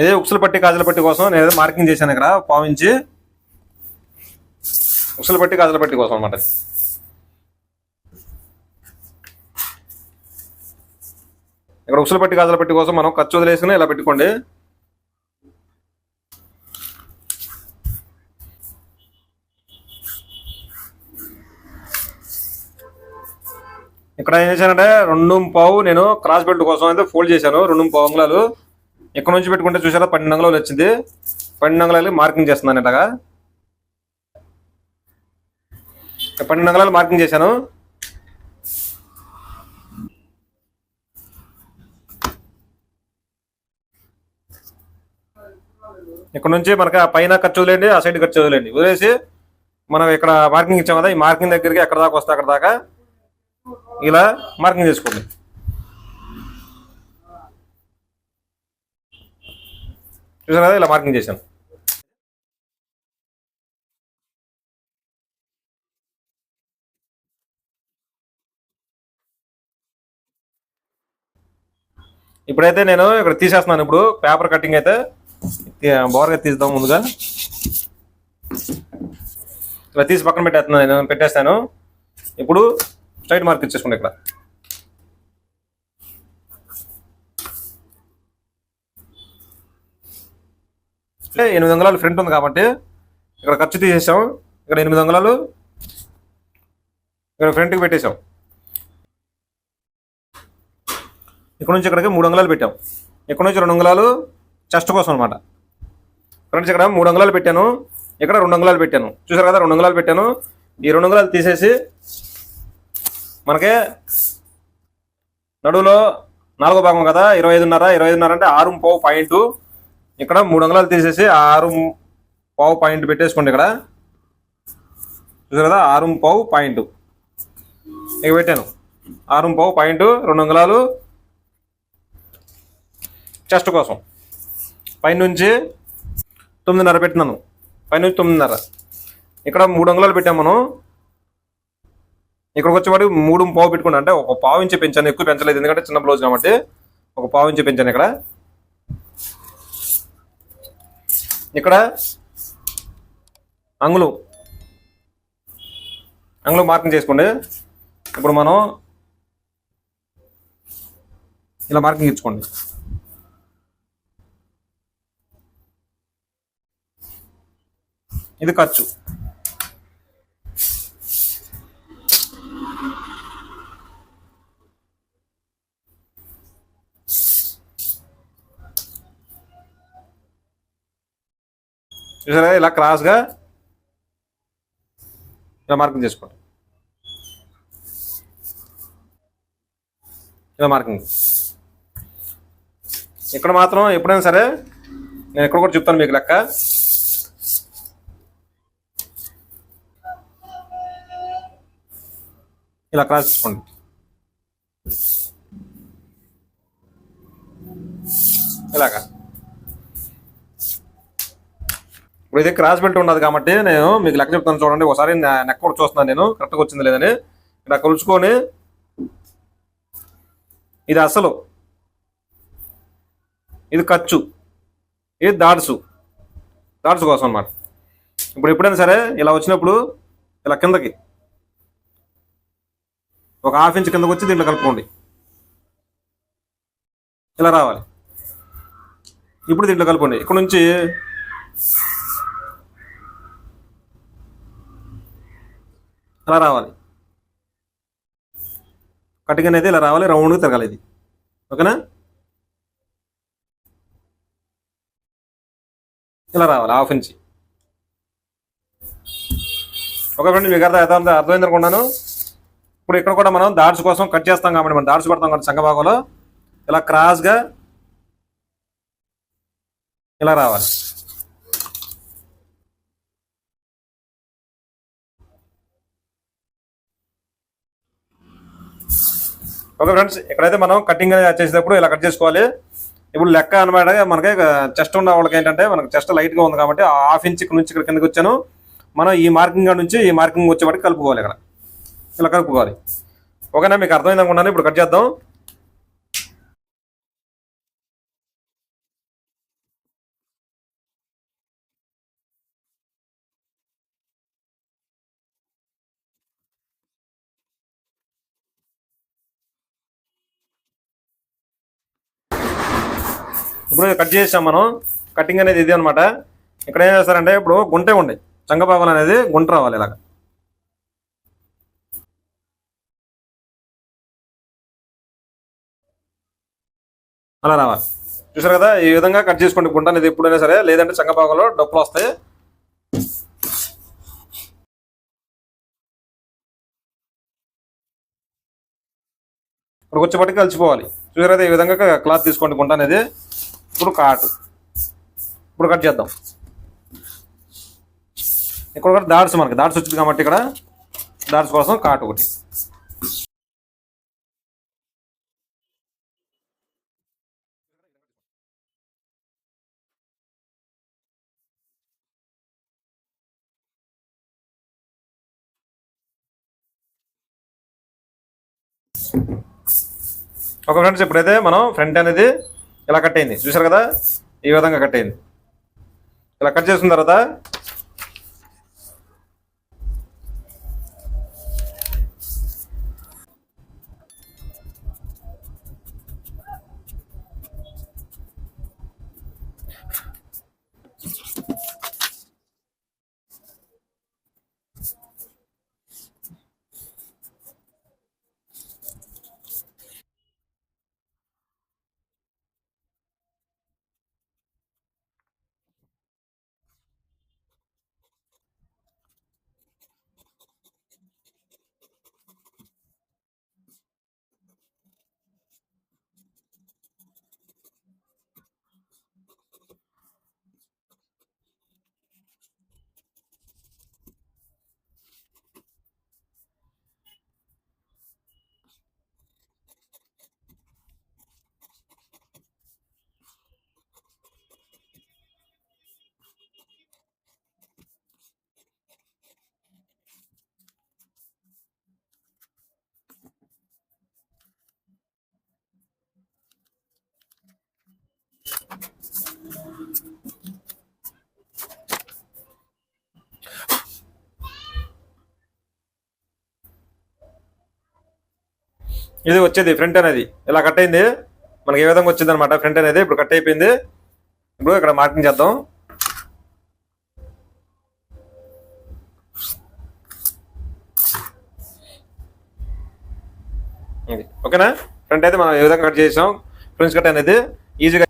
ఇదే ఉక్సులు పట్టి కాజల పట్టి కోసం నేను ఏదో మార్కింగ్ చేశాను ఇక్కడ పావించి. ఉక్సులు పట్టి కాజల పట్టి కోసం అనమాట ఇక్కడ ఉక్సులు పట్టి కాజల పట్టి కోసం మనం ఖర్చు వదిలేసుకుని ఇలా పెట్టుకోండి. ఇక్కడ ఏం చేశానంటే రెండు పావు నేను క్రాస్ బెల్ట్ కోసం అయితే ఫోల్డ్ చేశాను రెండు పావు అంగుళాలు. ఇక్కడ నుంచి పెట్టుకుంటే చూసారా? పన్నెండు అంగుళాలు వచ్చింది. పన్నెండు అంగుళాలు మార్కింగ్ చేస్తున్నాను ఇలాగా పన్నెండు అంగుళాలు మార్కింగ్ చేశాను. ఇక్కడ నుంచి? మనకి ఆ పైన ఖర్చు వదిలేండి ఆ సైడ్ ఖర్చు వదిలేండి వదిలేసి మనం ఇక్కడ మార్కింగ్ ఇచ్చాం కదా ఈ మార్కింగ్ దగ్గరికి ఎక్కడ దాకా వస్తే అక్కడ దాకా ఇలా మార్కింగ్ చేసుకోండి. చూసారు కదా ఇలా మార్కింగ్ చేశాను. ఇప్పుడైతే నేను ఇక్కడ తీసేస్తున్నాను. ఇప్పుడు పేపర్ కటింగ్ అయితే బోర్గా తీద్దాం ముందుగా. ఇలా తీసి పక్కన పెట్టేస్తున్నాను నేను పెట్టేస్తాను. ఇప్పుడు స్ట్రైట్ మార్క్ ఇచ్చేసుకోండి ఇక్కడ. అంటే ఎనిమిది అంగుళాలు ఫ్రంట్ ఉంది కాబట్టి ఇక్కడ ఖర్చు తీసేసాం. ఇక్కడ ఎనిమిది అంగుళాలు ఇక్కడ ఫ్రంట్కి పెట్టేసాం. ఇక్కడ నుంచి ఇక్కడికి మూడు అంగుళాలు పెట్టాం. ఇక్కడ నుంచి రెండు అంగుళాలు చెస్ట్ కోసం అనమాట ఇక్కడ నుంచి ఇక్కడ మూడు అంగుళాలు పెట్టాను. ఇక్కడ రెండు అంగుళాలు పెట్టాను. చూసారు కదా రెండు అంగుళాలు పెట్టాను. ఈ రెండు అంగుళాలు తీసేసి మనకి నడువులో నాలుగో భాగం కదా ఇరవై ఐదున్నర ఇరవై ఐదున్నర అంటే ఆరు పావు పాయింట్ ఇక్కడ మూడు అంగుళాలు తీసేసి ఆరు పావు పాయింట్ పెట్టేసుకోండి ఇక్కడ. చూసారు కదా ఆరు పావు పాయింట్. ఇక పెట్టాను. ఆరు పావు పాయింట్ రెండు అంగుళాలు చెస్ట్ కోసం. పైనుంచి తొమ్మిదిన్నర పెట్టినాను. పైనుంచి తొమ్మిదిన్నర. ఇక్కడ మూడు అంగుళాలు పెట్టాము మనం. ఇక్కడికి వచ్చేవాడు మూడు పావు పెట్టుకున్నా అంటే ఒక పావు ఇంచి పెంచాను. ఎక్కువ పెంచలేదు. ఎందుకంటే చిన్న బ్లౌజ్ కాబట్టి ఒక పావు ఇంచి పెంచాను ఇక్కడ. ఇక్కడ అంగుళం. అంగుళం మార్కింగ్ చేసుకోండి. ఇప్పుడు మనం ఇలా మార్కింగ్ ఇచ్చుకోండి. ఇది ఖర్చు. చూసారా? ఇలా క్రాస్గా ఇలా మార్కింగ్ చేసుకోండి. ఇలా మార్కింగ్ ఇక్కడ మాత్రం ఎప్పుడైనా సరే నేను ఇక్కడ కూడా చెప్తాను మీకు లెక్క. ఇలా క్రాస్ చేసుకోండి. ఇలాగా. ఇప్పుడు ఇది క్రాస్ బెల్ట్ ఉన్నది కాబట్టి నేను మీకు లెక్క చెప్తాను చూడండి. ఒకసారి నెక్ కూడా చూస్తున్నాను నేను. కరెక్ట్గా వచ్చింది లేదని. ఇలా కొలుచుకొని ఇది అసలు. ఇది ఖర్చు. ఇది దాడ్సు. దాడ్సు కోసం అన్నమాట. ఇప్పుడు ఎప్పుడైనా సరే ఇలా వచ్చినప్పుడు ఇలా కిందకి ఒక హాఫ్ ఇంచ్ కిందకు వచ్చి దీంట్లో కలుపుకోండి. ఇలా రావాలి. ఇప్పుడు దీంట్లో కలుపుకోండి. ఇక్కడ నుంచి అలా రావాలి. కటింగ్ అనేది ఇలా రావాలి రౌండ్గా తిరగాలి ఇది. ఓకేనా? ఇలా రావాలి హాఫ్ ఇంచ్ ఓకే ఫ్రెండ్ మీకు అర్థం అర్థం అర్థమైంది అనుకున్నాను ఇప్పుడు ఇక్కడ కూడా మనం దాడ్స్ కోసం కట్ చేస్తాం కాబట్టి మనం దాడ్స్ పెడతాం కాబట్టి సంఘభాగంలో ఇలా క్రాస్గా ఇలా రావాలి. ఓకే ఫ్రెండ్స్ ఇక్కడైతే మనం కటింగ్ అనేది చేసేటప్పుడు ఇలా కట్ చేసుకోవాలి. ఇప్పుడు లెక్క అనమాట మనకి చెస్ట్ ఉన్న వాళ్ళకి ఏంటంటే మనకి చెస్ట్ లైట్గా ఉంది కాబట్టి హాఫ్ ఇంచ్ నుంచి ఇక్కడ కిందకి వచ్చాను. మనం ఈ మార్కింగ్ నుంచి ఈ మార్కింగ్ వచ్చేవాటికి కలుపుకోవాలి ఇక్కడ. ఇలా కలుపుకోవాలి. ఓకేనా మీకు అర్థమైంది అనుకున్నాను ఇప్పుడు కట్ చేద్దాం. ఇప్పుడు కట్ చేసాం మనం. కటింగ్ అనేది ఇది అనమాట ఇక్కడ ఏం చేస్తారంటే ఇప్పుడు గుంటే ఉండే చంగపాగం అనేది గుంట రావాలి ఇలాగ. అలా రావాలి. చూసారు కదా ఈ విధంగా కట్ చేసుకోండి గుంట అనేది ఎప్పుడైనా సరే లేదంటే చంగపాగంలో డప్పులు వస్తాయి. ఇప్పుడు వచ్చేపటికి కలిసిపోవాలి. చూసారు కదా ఈ విధంగా క్లాత్ తీసుకోండి గుంట అనేది. ఇప్పుడు కాటు ఇప్పుడు కట్ చేద్దాం. ఇక్కడ కూడా దాడ్స్ మనకి. దాడ్స్ వచ్చింది కాబట్టి ఇక్కడ దాడ్స్ కోసం కాటు ఒకటి. ఒక ఫ్రెండ్స్ ఇప్పుడైతే మనం ఫ్రంట్ అనేది ఇలా కట్ అయింది. చూసారు కదా? ఈ విధంగా కట్ అయింది. ఇలా కట్ చేసిన తర్వాత ఇది వచ్చేది ఫ్రంట్ అనేది. ఇలా కట్ అయింది. మనకి ఏ విధంగా వచ్చింది అనమాట ఫ్రంట్ అనేది ఇప్పుడు కట్ అయిపోయింది. ఇప్పుడు ఇక్కడ మార్కింగ్ చేద్దాం. ఓకేనా? ఫ్రంట్ అయితే మనం ఏ విధంగా కట్ చేసాం? ఫ్రెండ్స్ కట్ అనేది ఈజీగా